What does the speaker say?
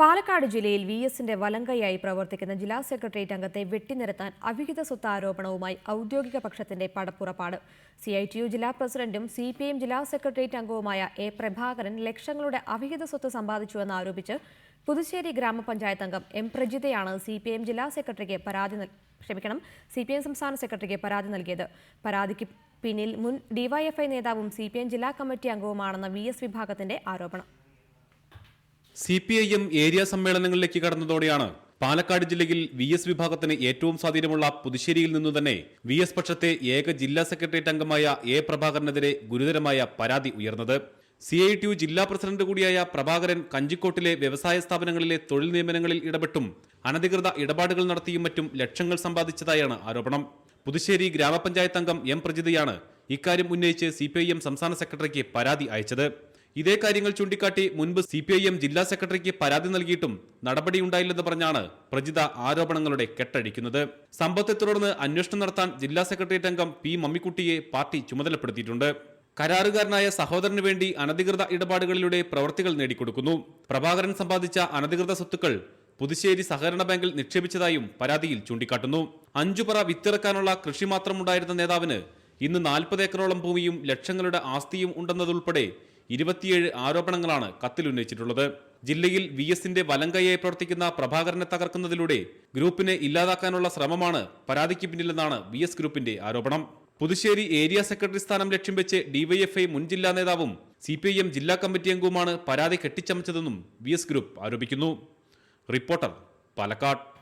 പാലക്കാട് ജില്ലയിൽ വി എസിന്റെ വലങ്കയായി പ്രവർത്തിക്കുന്ന ജില്ലാ സെക്രട്ടേറിയറ്റ് അംഗത്തെ വെട്ടിനിരത്താൻ അവിഹിത സ്വത്ത് ആരോപണവുമായി ഔദ്യോഗിക പക്ഷത്തിന്റെ പടപ്പുറപ്പാട്. സി ഐ ടി യു ജില്ലാ പ്രസിഡന്റും സി പി എം ജില്ലാ സെക്രട്ടേറിയറ്റ് അംഗവുമായ എ പ്രഭാകരൻ ലക്ഷങ്ങളുടെ അവിഹിത സ്വത്ത് സമ്പാദിച്ചുവെന്ന് ആരോപിച്ച് പുതുശ്ശേരി ഗ്രാമപഞ്ചായത്ത് അംഗം എം പ്രജിതയാണ് സി പി എം ജില്ലാ സെക്രട്ടറിക്ക് പരാതി ക്ഷമിക്കണം സി പി എം സംസ്ഥാന സെക്രട്ടറിക്ക് പരാതി നൽകിയത്. പരാതിക്ക് പിന്നിൽ മുൻ ഡിവൈഎഫ്ഐ നേതാവും സി പി എം ജില്ലാ കമ്മിറ്റി അംഗവുമാണെന്ന വി എസ് വിഭാഗത്തിന്റെ ആരോപണം. C P I M area സമ്മേളനങ്ങളിലേക്ക് കടന്നതോടെയാണ് പാലക്കാട് ജില്ലയിൽ വി എസ് വിഭാഗത്തിന് ഏറ്റവും സ്വാധീനമുള്ള പുതുശ്ശേരിയിൽ നിന്നു തന്നെ വി എസ് പക്ഷത്തെ ഏക ജില്ലാ സെക്രട്ടേറിയറ്റ് അംഗമായ എ പ്രഭാകരനെതിരെ ഗുരുതരമായ പരാതി ഉയർന്നത്. സി ഐ ടി യു ജില്ലാ പ്രസിഡന്റ് കൂടിയായ പ്രഭാകരൻ കഞ്ചിക്കോട്ടിലെ വ്യവസായ സ്ഥാപനങ്ങളിലെ തൊഴിൽ നിയമനങ്ങളിൽ ഇടപെട്ടും അനധികൃത ഇടപാടുകൾ നടത്തിയും മറ്റും ലക്ഷങ്ങൾ സമ്പാദിച്ചതായാണ് ആരോപണം. പുതുശ്ശേരി ഗ്രാമപഞ്ചായത്ത് അംഗം എം പ്രജിതയാണ് ഇക്കാര്യം ഉന്നയിച്ച് സി സംസ്ഥാന സെക്രട്ടറിക്ക് പരാതി അയച്ചത്. ഇതേ കാര്യങ്ങൾ ചൂണ്ടിക്കാട്ടി മുൻപ് സി പി ഐ എം ജില്ലാ സെക്രട്ടറിക്ക് പരാതി നൽകിയിട്ടും നടപടിയുണ്ടായില്ലെന്ന് പറഞ്ഞാണ് പ്രജിത ആരോപണങ്ങളുടെ കെട്ടഴിക്കുന്നത്. സംഭവത്തെ തുടർന്ന് അന്വേഷണം നടത്താൻ ജില്ലാ സെക്രട്ടേറിയറ്റ് അംഗം പി മമ്മിക്കുട്ടിയെ പാർട്ടി ചുമതലപ്പെടുത്തിയിട്ടുണ്ട്. കരാറുകാരനായ സഹോദരന് വേണ്ടി അനധികൃത ഇടപാടുകളിലൂടെ പ്രവർത്തികൾ നേടിക്കൊടുക്കുന്നു. പ്രഭാകരൻ സമ്പാദിച്ച അനധികൃത സ്വത്തുക്കൾ പുതുശ്ശേരി സഹകരണ ബാങ്കിൽ നിക്ഷേപിച്ചതായും പരാതിയിൽ ചൂണ്ടിക്കാട്ടുന്നു. അഞ്ചുപറ വിത്തിറക്കാനുള്ള കൃഷി മാത്രമുണ്ടായിരുന്ന നേതാവിന് ഇന്ന് നാൽപ്പത് ഏക്കറോളം ഭൂമിയും ലക്ഷങ്ങളുടെ ആസ്തിയും ഉണ്ടെന്നതുൾപ്പെടെ ഇരുപത്തിയേഴ് ആരോപണങ്ങളാണ് കത്തിൽ ഉന്നയിച്ചിട്ടുള്ളത് ജില്ലയിൽ വി എസിന്റെ വലങ്കയായി പ്രവർത്തിക്കുന്ന പ്രഭാകരനെ തകർക്കുന്നതിലൂടെ ഗ്രൂപ്പിനെ ഇല്ലാതാക്കാനുള്ള ശ്രമമാണ് പരാതിക്ക് പിന്നിലെന്നാണ് വി എസ് ഗ്രൂപ്പിന്റെ ആരോപണം. പുതുശ്ശേരി ഏരിയ സെക്രട്ടറി സ്ഥാനം ലക്ഷ്യം വെച്ച് ഡിവൈഎഫ്ഐ മുൻ ജില്ലാ നേതാവും സി പി ഐ എം ജില്ലാ കമ്മിറ്റി അംഗവുമാണ് പരാതി കെട്ടിച്ചമച്ചതെന്നും വി എസ് ഗ്രൂപ്പ് ആരോപിക്കുന്നു. റിപ്പോർട്ടർ പാലക്കാട്.